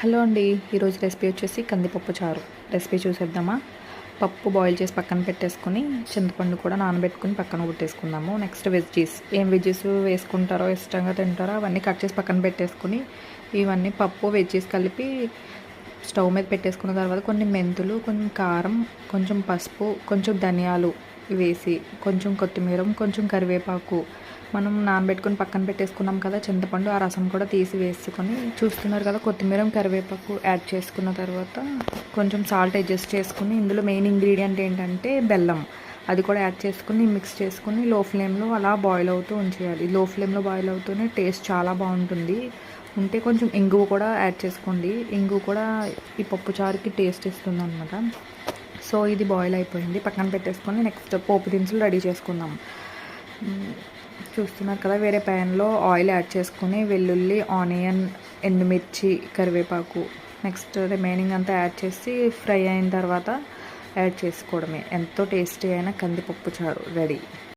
Hello అండి ఈరోజు recipe వచ్చేసి కందిపప్పు చారు. రెసిపీ చూసేద్దామా? పప్పు బాయిల్ చేసి పక్కన పెట్టేసుకుని చింతపండు కూడా నానబెట్టుకుని పక్కన పుట్టేసుకుందాము నెక్స్ట్ వెజ్జీస్ ఏం వెజ్జీస్ వేసుకుంటారో ఇష్టంగా తింటారో అవన్నీ కట్ చేసి పక్కన పెట్టేసుకుని ఇవన్నీ పప్పు వెజ్జీస్ కలిపి స్టవ్ మీద పెట్టేసుకున్న తర్వాత కొన్ని మెంతులు కొంచెం కారం కొంచెం పసుపు కొంచెం ధనియాలు వేసి కొంచెం కొత్తిమీర కొంచెం కరివేపాకు మనం నానబెట్టుకొని పక్కన పెట్టేసుకున్నాం కదా చింతపండు ఆ రసం కూడా తీసి వేసుకొని చూస్తున్నారు కదా కొత్తిమీర కరివేపాకు యాడ్ చేసుకున్న తర్వాత కొంచెం సాల్ట్ అడ్జస్ట్ చేసుకుని ఇందులో మెయిన్ ఇంగ్రీడియంట్ ఏంటంటే బెల్లం. అది కూడా యాడ్ చేసుకుని మిక్స్ చేసుకుని లో ఫ్లేమ్లో అలా బాయిల్ అవుతూ ఉంచేయాలి. లో ఫ్లేమ్లో బాయిల్ అవుతూనే టేస్ట్ చాలా బాగుంటుంది. ఉంటే కొంచెం ఇంగువ కూడా యాడ్ చేసుకోండి. ఇంగువ కూడా ఈ పప్పు చారుకి టేస్ట్ ఇస్తుంది అనమాట సో ఇది బాయిల్ అయిపోయింది. పక్కన పెట్టేసుకొని నెక్స్ట్ పోపు దినుసులు రెడీ చేసుకుందాం. చూస్తున్నారు కదా వేరే ప్యాన్లో ఆయిల్ యాడ్ చేసుకుని వెల్లుల్లి ఆనియన్ ఎండుమిర్చి కరివేపాకు నెక్స్ట్ రిమైనింగ్ అంతా యాడ్ చేసి ఫ్రై అయిన తర్వాత యాడ్ చేసుకోవడమే. ఎంతో టేస్టీ అయిన కందిపప్పు చారు రెడీ.